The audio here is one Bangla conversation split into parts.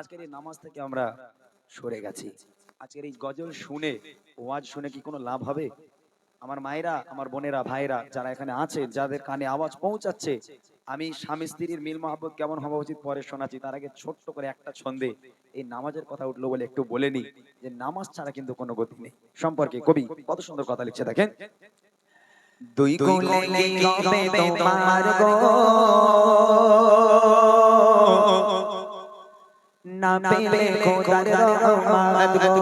আজকের এই নামাজ থেকে আমরা সরে গেছি। আজকের এই গজল শুনে ওয়াজ শুনে কি কোনো লাভ হবে? আমার মায়েরা আমার বোনেরা ভাইরা যারা এখানে আছে যাদের কানে আওয়াজ পৌঁছাচ্ছে আমি স্বামী স্ত্রীর মিল মহাব্বত কেমন হওয়া উচিত পরে শোনাচ্ছি। তার আগে ছোট্ট করে একটা ছন্দে এই নামাজের কথা উঠল বলে একটু বলে নি যে নামাজ ছাড়া কিন্তু কোনো গতি নেই। সম্পর্কে কবি কত সুন্দর কথা লিখছে দেখেন। দুই কোলে তোমার গো। না পেলে খোদার রহমত গো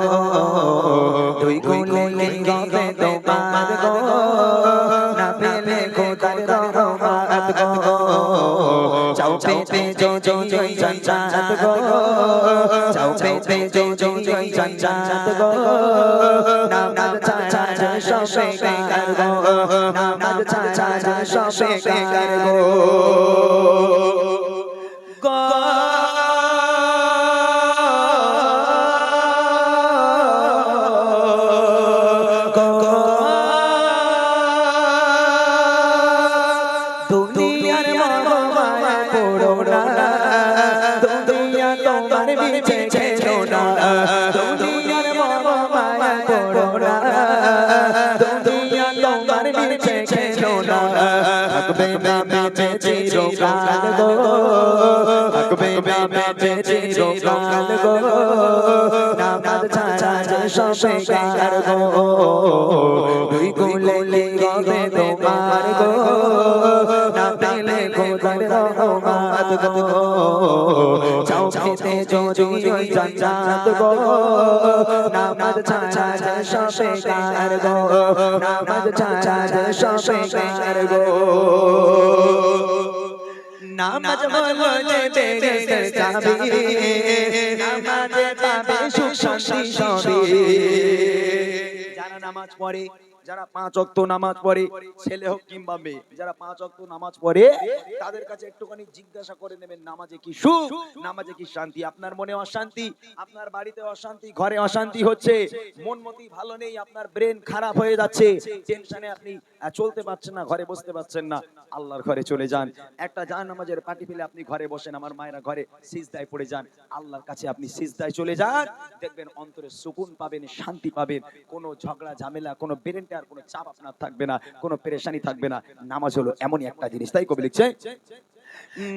দুই কোলে লিবে তোমার গো না পেলে খোদার রহমত গো চাও পেতে জো জো জয় জঞ্জাত গো চাও পেতে জো জো জয় জঞ্জাত গো নামাজ ছাড়া যে সবে গার গো নামাজ ছাড়া যে সবে গার গো গো ছেড়ো না। দুনিয়ার মায়া পড়ো না। দুনিয়া তোমার ছেড়ো না। থাকবে না বেঁচে চিরকাল গো। থাকবে না বেঁচে চিরকাল গো। নামাজ ছাড়া যে সবে গার গো। দুই গুলে লেগে তোমার গো। না পেলে খোদার রহমত গো। চাও যদি ওই গো। নামাজ যে সবে গার গো। নামাজ যে সবে গার গো। নামাজ হলো যে বেরেস্তের চাবি। নামাজে পাবে সুখ সবই। যারা নামাজ পড়ে যারা পাঁচ অক্ত নামাজ পড়ে, ছেলে হোক কিংবা মেয়ে, যারা পাঁচ অক্ত নামাজ পড়ে, তাদের কাছে একটুখানি জিজ্ঞাসা করে নেবেন, নামাজে কি সুখ, নামাজে কি শান্তি? আপনার মনে অশান্তি? আপনার বাড়িতে অশান্তি, ঘরে অশান্তি হচ্ছে? মন মতি ভালো নেই, আপনার ব্রেন খারাপ হয়ে যাচ্ছে। টেনশনে আপনি চলতে পারছেন না, ঘরে বসতে পারছেন না, আল্লাহর ঘরে চলে যান। একটা জান নামাজের পাটি ফেলে আপনি ঘরে বসেন, আমার মায়েরা ঘরে সিজদায় পড়ে যান। আল্লাহর কাছে আপনি সিজদায় চলে যান, দেখবেন অন্তরে সুকুন পাবেন, শান্তি পাবেন। কোনো ঝগড়া, ঝামেলা, কোনো বেরেন্টে আর কোনো চাপ আপনার থাকবে না, কোনো পেরেশানি থাকবে না। নামাজ হলো এমনই একটা জিনিস, তাই কবি লিখছে?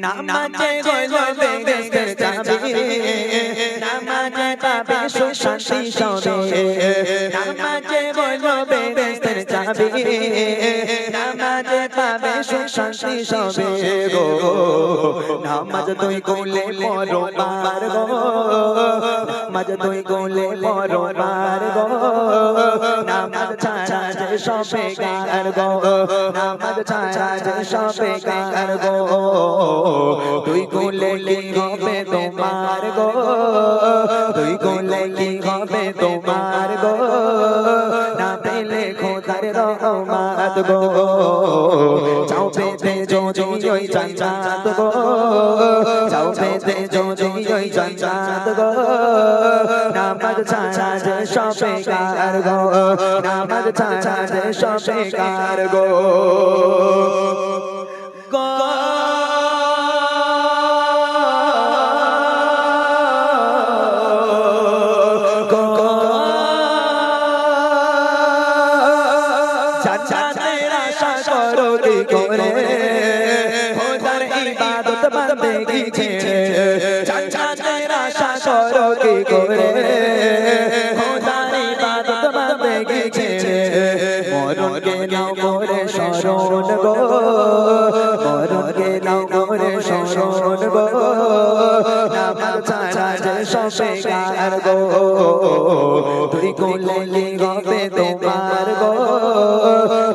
নামাজে হলো বেরেস্তের চাবি নামাজে পাবে সুখ শান্তি সবে। নামাজে হলো বেরেস্তের চাবি নামাজে পাবে দুই গোলে পরো বার দুই গোলে পরো বার যে সবে গার গো নামাজ ছাড়া যে সবে গার গো তুই গোলে কি হবে তোমার গো তুই গোলে কি হবে তোমার গো না পেলে খোদার রহমত গো চাও পেতে জো চাঁদ গো যাও পেতে যদি ওই চাঁদ গো নামাজ ছাড়া যে সবে গার গো। নামাজ ছাড়া যে গার গো। বান্দেগি ছেড়ে জান্নাতের আশা করো কি করে খোদার ইবাদত বান্দেগি ছেড়ে মরণ কে নাও করে শরণ গো মরণ কে নাও করে শরণ গো নামাজ ছাড়া যে সবে গার গো তুই কোলে গবে তোমার গো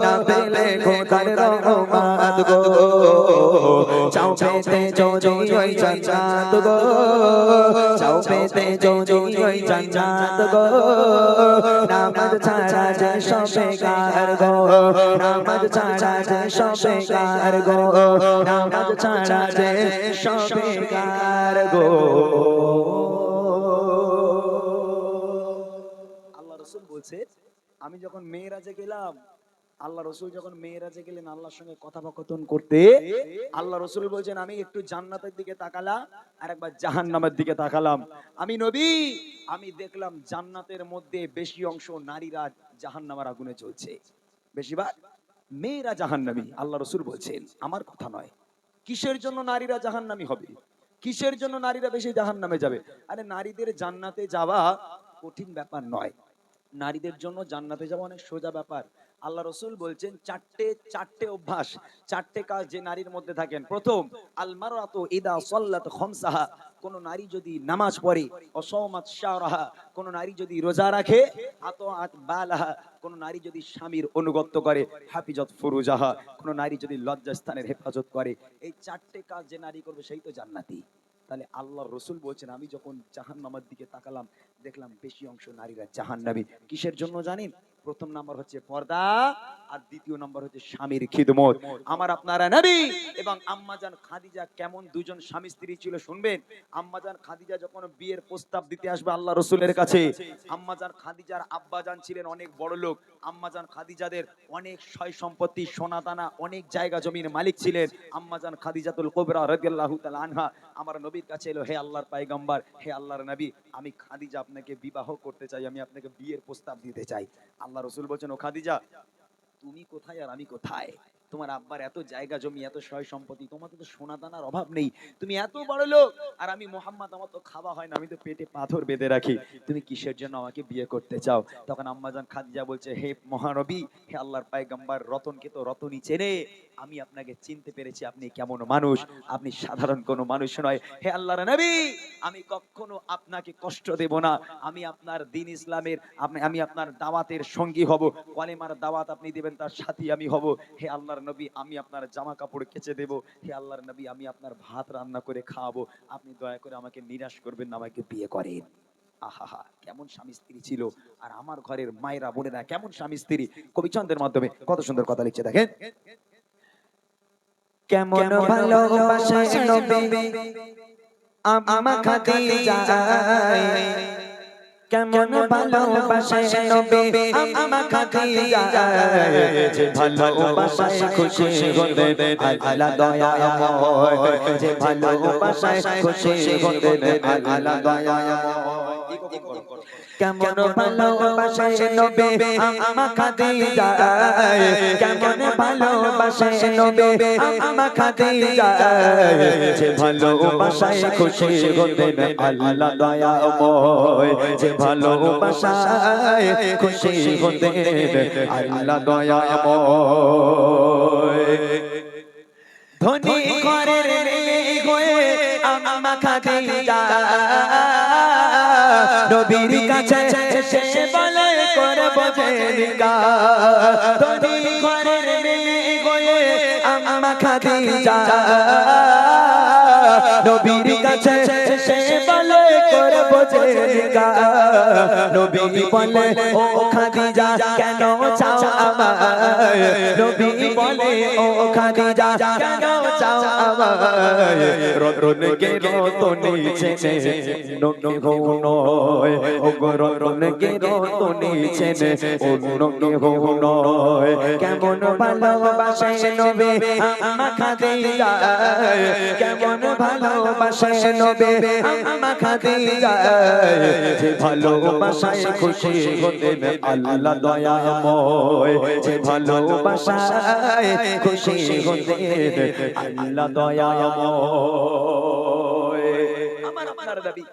না পেলে খোদার রহমত গো চাও পেতে জো জো ওই জান্নাত গো চাও পেতে জো জো ওই জান্নাত গো নামাজ ছাড়া যে সবে গার গো নামাজ ছাড়া যে সবে গার গো নামাজ ছাড়া গো আল্লাহ রসুল বলছে আমি যখন মেয়েরাজে গেলাম আল্লাহ রসুল যখন মেয়েরাজে গেলেন আল্লাহর সঙ্গে কথোপকথন করতে, আল্লাহ রসুল বলছেন, আমি একটু জান্নাতের দিকে তাকালাম আর একবার জাহান্নামের দিকে তাকালাম। আমি নবী, আমি দেখলাম জান্নাতের মধ্যে বেশি অংশ নারীরা জাহান্নামের আগুনে চলছে বেশিরভাগ মেয়েরা জাহান্নামী, আল্লাহ রসুল বলছেন। আমার কথা নয়। কিসের জন্য নারীরা জাহান্নামী হবে? কিসের জন্য নারীরা বেশি জাহান্নামে যাবে? আরে নারীদের জান্নাতে যাওয়া কঠিন ব্যাপার নয়। নারীদের জন্য জান্নাতে যাওয়া অনেক সোজা ব্যাপার। আল্লাহ রসুল বলছেন, চারটে চারটে অভ্যাস, চারটে কাজ যে নারীর মধ্যে থাকেন। প্রথম আলমারাত ইদা সল্লাত খমসাহা। কোন নারী যদি নামাজ পড়ে অসমাত শাহরাহা কোন নারী যদি রোজা রাখে আত আত বালাহা। কোন নারী যদি স্বামীর অনুগত্য করে, হাফিজত ফুরুজাহা। কোন নারী যদি লজ্জাস্থানের হেফাজত করে। এই চারটে কাজ যে নারী করবে, সেই তো জান্নাতি। তাহলে আল্লাহ রসুল বলছেন, আমি যখন জাহান্নামের দিকে তাকালাম, দেখলাম বেশি অংশ নারীরা জাহান্নামী। কিসের জন্য জানেন? প্রথম নাম্বার হচ্ছে পর্দা আর দ্বিতীয় নাম্বার হচ্ছে স্বামীর খিদমত। আমার আপনারা নবী এবং আম্মাজান খাদিজা কেমন দুজন স্বামী স্ত্রী ছিল শুনবেন? আম্মাজান খাদিজা যখন বিয়ের প্রস্তাব দিতে আসবে আল্লাহ রসুলের কাছে আম্মাজান খাদিজার আব্বাজান ছিলেন অনেক বড় লোক। আম্মাজান খাদিজাদের অনেক সয় সম্পত্তি সোনা দানা অনেক জায়গা জমির মালিক ছিলেন। আম্মাজান খাদিজাতুল কোবরা রাদিয়াল্লাহু তাআলা আনহা। আমার নবীর কাছে এলো হে আল্লাহর পায়গাম্বার হে আল্লাহর নবী আমি খাদিজা আপনাকে বিবাহ করতে চাই আমি আপনাকে বিয়ের প্রস্তাব দিতে চাই। আল্লাহ রসুল বলছেন, ও খাদিজা, তুমি কোথায় আর আমি কোথায়? তোমার আব্বার এত জায়গা জমি, এত সয় সম্পত্তি তোমার তো সোনা দানার অভাব নেই। তুমি এত বড় লোক, আর আমি মোহাম্মদ, আমার তো খাওয়া হয় না, আমি তো পেটে পাথর বেঁধে রাখি। তুমি কিসের জন্য আমাকে বিয়ে করতে চাও? তখন আম্মাজান খাদিজা বলছে, হে মহানবী, হে আল্লাহর পায়গাম্বার, রতনকে তো রতনই চেনে। আমি আপনাকে চিনতে পেরেছি আপনি কেমন মানুষ, আপনি সাধারণ কোনো মানুষ নয়। হে আল্লাহর নবী, আমি কখনো আপনাকে কষ্ট দেব না। আমি আপনার দিন ইসলামের, আপনি, আমি আপনার দাওয়াতের সঙ্গী হব। কলেমার দাওয়াত আপনি দিবেন, তার সাথী আমি হব। হে আল্লাহর নবী, আমি আপনার জামা কাপড় কেচে দেব। হে আল্লাহর নবী, আমি আপনার ভাত রান্না করে খাওয়াবো। আপনি দয়া করে আমাকে নিরাশ করবেন না, আমাকে বিয়ে করেন। আহা কেমন স্বামী স্ত্রী ছিল। আর আমার ঘরের মায়েরা বলে বোনেরা কেমন স্বামী স্ত্রী? কবিচন্দের মাধ্যমে কত সুন্দর কথা লিখছে দেখেন। কেমন ভালোবাসে নবী? আমা খাদিজা। কেমন ভালোবাসে নবী? আমা খাদিজা। যে ভালোবাসায় খুশি হতে আল্লাহ দয়াময় যে ভালোবাসায় খুশি হতে আল্লাহ দয়াময় কেমন ভালোবাসে নবী? আমা খাদিজা। কেমন ভালোবাসে নবী? আমা যে ভালোবাসায় খুশি হতে আল্লাহ যে ভালোবাসায় খুশি হতে আল্লাহ ধনী ঘরের মেয়ে হয়ে আমা খাদিজা। নবীর কাছে সে বলে করব জেরিকা তুমি ঘরের মেয়ে হয়ে আমা খাদিজা। নবীর কাছে সে বলে করব জেরিকা নবী বলে, ও খাদিজা, কেন চাও আমায়? নবী বলে, ও খাদিজা, কেন চাও আমায়? রতন কে রতন নিচে নকে নয়। ও রতন কে রতন নিচে অন্য কে নয়। কেমন ভালোবাসে নবে আমা খাদিজা, কেমন ভালোবাসে নবে। যে ভালোবাসায় খুশি হতে আল্লাহ দয়াময়। যে ভালোবাসায় খুশি হতে আল্লাহ দয়াময়। আমার আপনার দাবি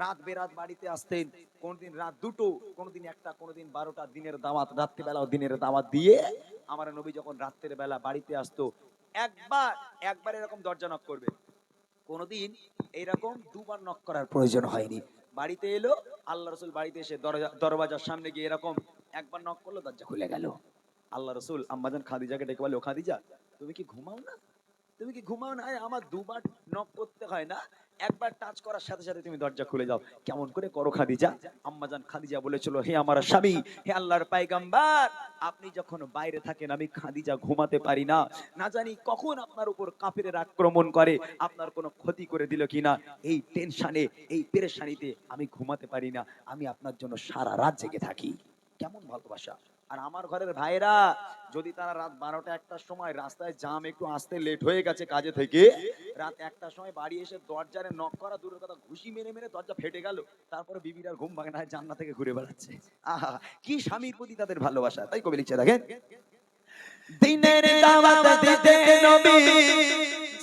রাত বেরাত বাড়িতে আসতেন কোনদিন রাত দুটো কোনদিন একটা কোনদিন বারোটা দিনের দাওয়াত রাত্রিবেলাও দিনের দাওয়াত দিয়ে আমার নবী যখন রাত্রের বেলা বাড়িতে আসতো একবার একবার এরকম দরজা নক করবে। কোনদিন এইরকম দুবার নক করার প্রয়োজন হয়নি। বাড়িতে এলো, আল্লাহ রসুল বাড়িতে এসে দরজা সামনে গিয়ে এরকম একবার নক করল, দরজা খুলে গেল। আল্লাহ রসুল আম্মাজান খাদিজাকে ডেকে বলে, ও খাদিজা, তুমি কি ঘুমাও না? তুমি কি ঘুমাও না? আমার দুবার নক করতে হয় না? একবার টাচ করার সাথে সাথে তুমি দরজা খুলে যাও। কেমন করে করো খাদিজা? আম্মাজান খাদিজা বলেছিল, হে আমার স্বামী, হে আল্লাহর পাইগাম্বার, আপনি যখন বাইরে থাকেন, আমি খাদিজা ঘুমাতে পারি না। না জানি কখন আপনার উপর কাফিরের আক্রমণ করে, আপনার কোনো ক্ষতি করে দিল কিনা। এই টেনশানে এই পেরেশানিতে আমি ঘুমাতে পারি না। আমি আপনার জন্য সারা রাত জেগে থাকি। কেমন ভালোবাসা। আর আমার ঘরের ভাইরা যদি তারা রাত বারোটা একটার সময় রাস্তায় জাম একটু আসতে লেট হয়ে গেছে কাজে থেকে, রাত একটার সময় বাড়ি এসে দরজারে নক করা দূরের কথা, ঘুষি মেরে মেরে দরজা ফেটে গেল, তারপরে বিবির ঘুম ভাঙে না জান্না থেকে ঘুরে বেড়াচ্ছে। আহা, কি স্বামীর প্রতি তাদের ভালোবাসা, তাই কবি লিখছে দেখেন। দিনের দাওয়াত দিতে নবী,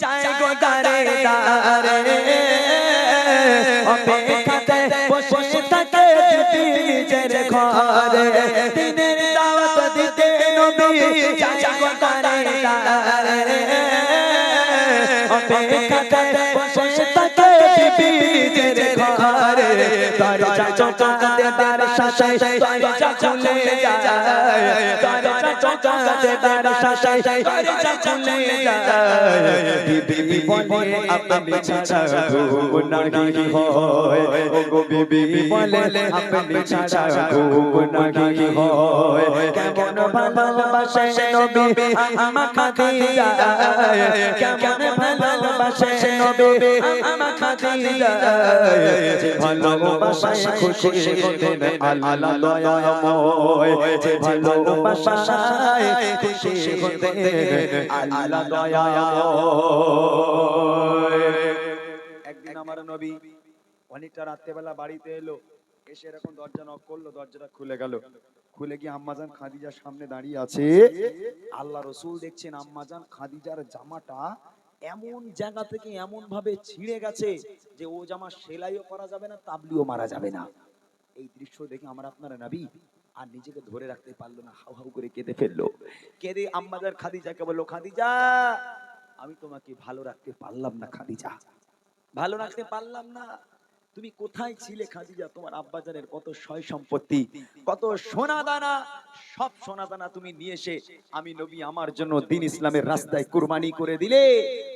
যায় গো দারে দারে অপেক্ষাতে বসে থাকে নিজের ঘরে। দিনের নবী যায় গো দারে দারে অপেক্ষাতে বসে থাকে নিজের ঘরে। দরজা চোখা দেবার সাথে দরজা খুলে যায়। দরজা চোখা দেবার সাথে দরজা বিবি বলে আপনি ছাড়া ঘুম নাহি হয় ও গো বিবি বলে আপনি ছাড়া ঘুম নাহি হয় কেমন ভালোবাসে নবী আমা খাদিজা কেমন ভালোবাসে নবী আমা খাদিজা যে ভালোবাসায় খুশি হতেন আল্লাহ দয়াময় যে ভালোবাসায় খুশি আল্লাহ একদিন আমার নবী অনেকটা রাত্রেবেলা বাড়িতে এলো এসে এরকম দরজা নক করল দরজাটা খুলে গেল। খুলে গিয়ে আম্মাজান খাদিজার সামনে দাঁড়িয়ে আছে। আল্লাহ রসুল দেখছেন আম্মাজান খাদিজার জামাটা এমন জায়গা থেকে এমন ভাবে ছিঁড়ে গেছে যে ও জামা সেলাইও করা যাবে না তাবলিও মারা যাবে না। এই দৃশ্য দেখে আমার আপনারা নবী আর নিজেকে ধরে রাখতে পারল না, হাউ হাউ করে কেঁদে ফেলল। কেঁদে আম্মাজার খাদিজাকে বলল, খাদিজা, আমি তোমাকে ভালো রাখতে পারলাম না, খাদিজা। ভালো রাখতে পারলাম না তুমি কোথায় ছিলে খাদিজা? তোমার আব্বাজানের কত সয় সম্পত্তি, কত সোনা দানা সব সোনা দানা তুমি নিয়ে এসে আমি নবী আমার জন্য দিন ইসলামের রাস্তায় কুরবানি করে দিলে।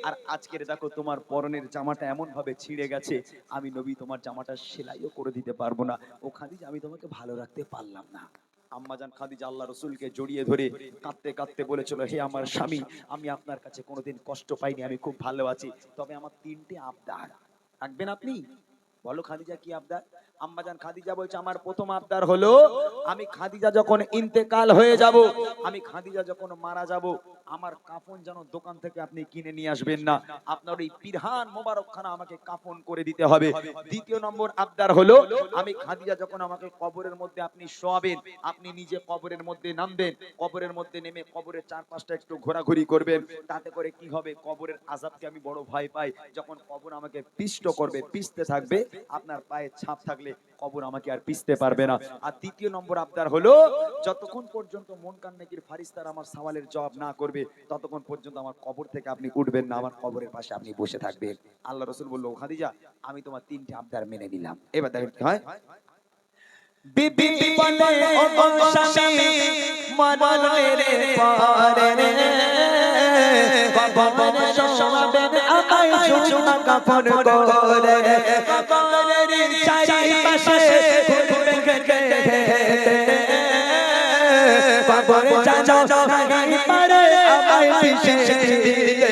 আর আজকের দেখো তোমার পরনের জামাটা এমন ভাবে ছিঁড়ে গেছে, আমি নবী তোমার জামাটা সেলাইও করে দিতে পারব না। ও খাদিজা, আমি তোমাকে ভালো রাখতে পারলাম না। আম্মাজান খাদিজা আল্লাহ রসুলকে জড়িয়ে ধরে কাঁদতে কাঁদতে বলেছিল, হে আমার স্বামী, আমি আপনার কাছে কোনোদিন কষ্ট পাইনি, আমি খুব ভালো আছি, তবে আমার তিনটে আবদার। রাখবেন আপনি? বলো খাদিজা কি আবদার? আম্মাজান খাদিজা বলছে, আমার প্রথম আবদার হলো আমি খাদিজা যখন ইন্তেকাল হয়ে যাব, আমি খাদিজা যখন মারা যাব, আমার কাফন যেন দোকান থেকে আপনি কিনে নিয়ে আসবেন না। আপনার এই পিরহান মোবারক খানা আমাকে কাফন করে দিতে হবে। দ্বিতীয় নম্বর আবদার হলো, আমি খাদিজা যখন আমাকে কবরের মধ্যে আপনি শোয়াবেন, আপনি নিজে কবরের মধ্যে নামবেন, কবরের মধ্যে নেমে কবরের চারপাশটা একটু ঘোরাঘুরি করবেন। তাতে করে কি হবে? কবরের আজাবকে আমি বড় ভয় পাই। যখন কবর আমাকে পিষ্ট করবে, পিষতে থাকবে, আপনার পায়ে ছাপ থাকলে কবর আমাকে আর পিষতে পারবে না। আর তৃতীয় নম্বর আবদার হলো, যতক্ষণ পর্যন্ত মন কান্নাকির ফারিস্তার আমার সওয়ালের জবাব না করবে, ততক্ষণ পর্যন্ত আমার কবর থেকে আপনি উঠবেন না, আমার কবরের পাশে আপনি বসে থাকবেন। আল্লাহ রসুল বলল, "ও খাদিজা, আমি তোমার তিনটে আবদার মেনে নিলাম। এবার দেখেন কি হয়। বিবি বলে, ও মরণের পরে কবর শোয়াবেন আমায় চুমা কাপড় করে কবরের চারিপাশে ঘুরবে ঘেটে কবর জানো নাহি পারে আমায় পিছে দিয়ে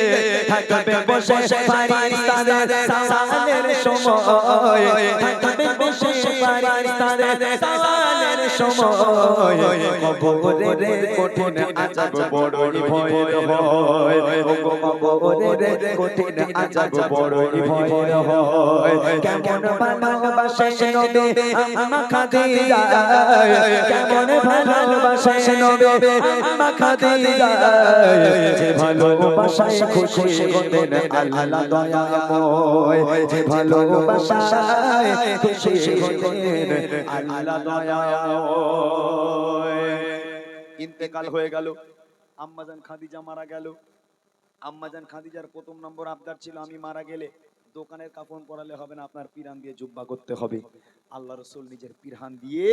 থাকবে বসে ফারিস্তাদের সালামের সময়। থাকবে বসে ফারিস্তাদের সালামের সময়। কবরের কঠিন আজাব বড়ই ভয়ের হয় ও কঠিন আজাব বড়ই ভয়ের হয় কেমন ভালোবাসে নবী আমা খাদিজা কেমন ভালোবাসে নবী খাদিজা। যে ভালোবাসায় খুশি হতেন আল্লাহ দয়াময়। যে ভালোবাসায় খুশি হতেন আল্লাহ দয়াময়। ইন্তেকাল হয়ে গেল। আম্মাজান খাদিজা মারা গেল। আম্মাজান খাদিজার প্রথম নম্বর আবদার ছিল আমি মারা গেলে দোকানের কাপড় পরালে হবে না আপনার পিরান দিয়ে জুব্বা করতে হবে। আল্লাহ রসুল নিজের পিরহান দিয়ে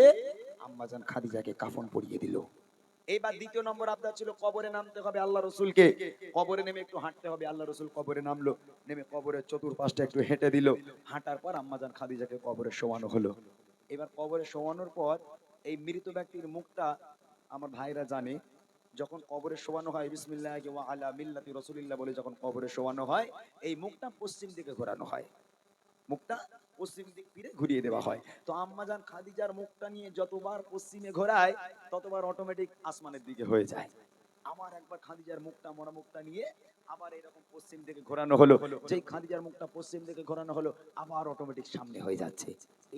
আম্মাজান খাদিজাকে কাফন পরিয়ে দিল। এইবার দ্বিতীয় নম্বর আবদার ছিল কবরে নামতে হবে আল্লাহ রসুলকে। কবরে নেমে একটু হাঁটতে হবে, আল্লাহ রসুল কবরে নামলো। নেমে কবরের চতুর্পাশটা একটু হেঁটে দিল। হাঁটার পর আম্মাজান খাদিজাকে কবরে শোয়ানো হলো। এবার কবরে শোয়ানোর পর এই মৃত ব্যক্তির মুখটা আমার ভাইরা জানে, যখন কবরে শোয়ানো হয়, বিসমিল্লাহ আলা মিল্লাতি রাসূলিল্লাহ বলে যখন কবরে শোয়ানো হয়, এই মুখটা পশ্চিম দিকে ঘোরানো হয়। মুখটা পশ্চিম দিক ফিরে ঘুরিয়ে দেওয়া হয়। তো আম্মাজান খাদিজার মুখটা নিয়ে যতবার পশ্চিমে ঘোরায়, ততবার অটোমেটিক আসমানের দিকে হয়ে যায়। আমার একবার খাদিজার মুখটা মরা মুখটা নিয়ে আবার এরকম পশ্চিম দিকে ঘোরানো হলো, যেই খাদিজার মুখটা পশ্চিম দিকে ঘোরানো হলো, আবার অটোমেটিক সামনে হয়ে যাচ্ছে।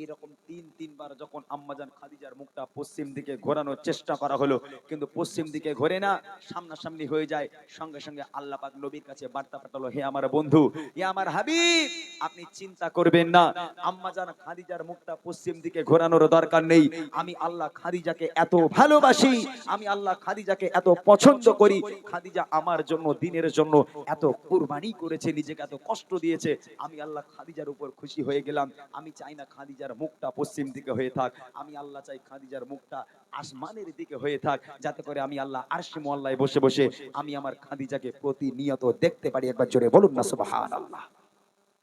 এইরকম তিন, তিনবার যখন আম্মাজান খাদিজার মুখটা পশ্চিম দিকে ঘোরানোর চেষ্টা করা হলো, কিন্তু পশ্চিম দিকে ঘোরে না, সামনাসামনি হয়ে যায়, সঙ্গে সঙ্গে আল্লাহ পাক নবীর কাছে বার্তা পাঠালো, হে আমার বন্ধু, হে আমার হাবিব, আপনি চিন্তা করবেন না আম্মাজান খাদিজার মুখটা পশ্চিম দিকে ঘোরানোর দরকার নেই, আমি আল্লাহ খাদিজাকে এত ভালোবাসি, আমি আল্লাহ খাদিজাকে এত পছন্দ করি, খাদিজা আমার জন্য, দিনের জন্য এত কুরবানি করেছে, নিজেকে এত কষ্ট দিয়েছে। আমি আল্লাহ খাদিজার উপর খুশি হয়ে গেলাম। আমি চাই না খাদিজার মুখটা পশ্চিম দিকে হয়ে থাক। আমি আল্লাহ চাই খাদিজার মুখটা আসমানের দিকে হয়ে থাক। যাতে করে আমি আল্লাহ আরশে মোয়াল্লায় বসে বসে আমি আমার খাদিজাকে প্রতিনিয়ত দেখতে পারি। একবার জোরে বলুন না, সুবহানাল্লাহ।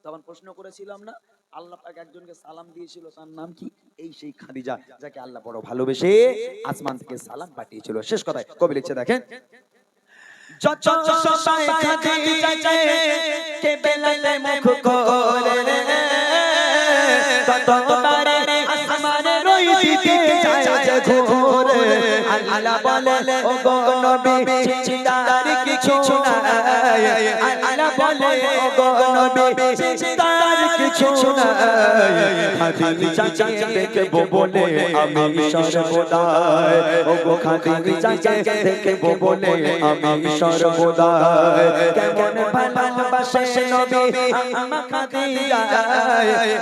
তখন প্রশ্ন করেছিলাম না, আল্লাহ পাক একজনকে সালাম দিয়েছিল, তার নাম কি? এই সেই খাদিজা, যাকে আল্লাহ বড় ভালোবেসে আসমান থেকে সালাম পাঠিয়েছিল। শেষ কথায় কবি লিখছে, দেখেন যত সবাই খাদিজাকে কে বেলালে মুখ করে তত বারে আসমানে রই দিতে যায় ঘোরে আল্লাহ বলে ও গো নবী চিন্তার কিছু নাই আল্লাহ বলে ও গো নবী চিন্তার কিছু নাই খাদিজাকে দেখব বলে আমি সর্বদাই। ও গো খাদিজাকে দেখব বলে আমি সর্বদাই। কেমন ভালোবাসে নবী। আমা খাদিজা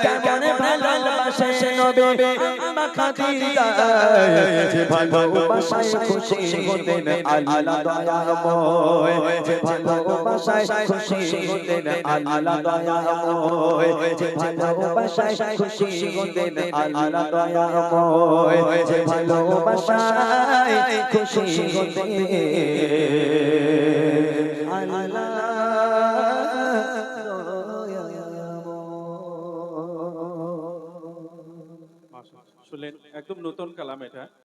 কেমন ভালোবাসে নবী। আমা খাদিজা যে ভালোবাসায় খুশি হতেন আল্লাহ দয়াময়। যে ভালোবাসায় খুশি হতেন আল্লাহ দয়াময়। যে ভালোবাসায় খুশি হতেন আল্লাহ দয়াময়। যে ভালোবাসায় খুশি হতেন একদম নতুন কালাম এটা।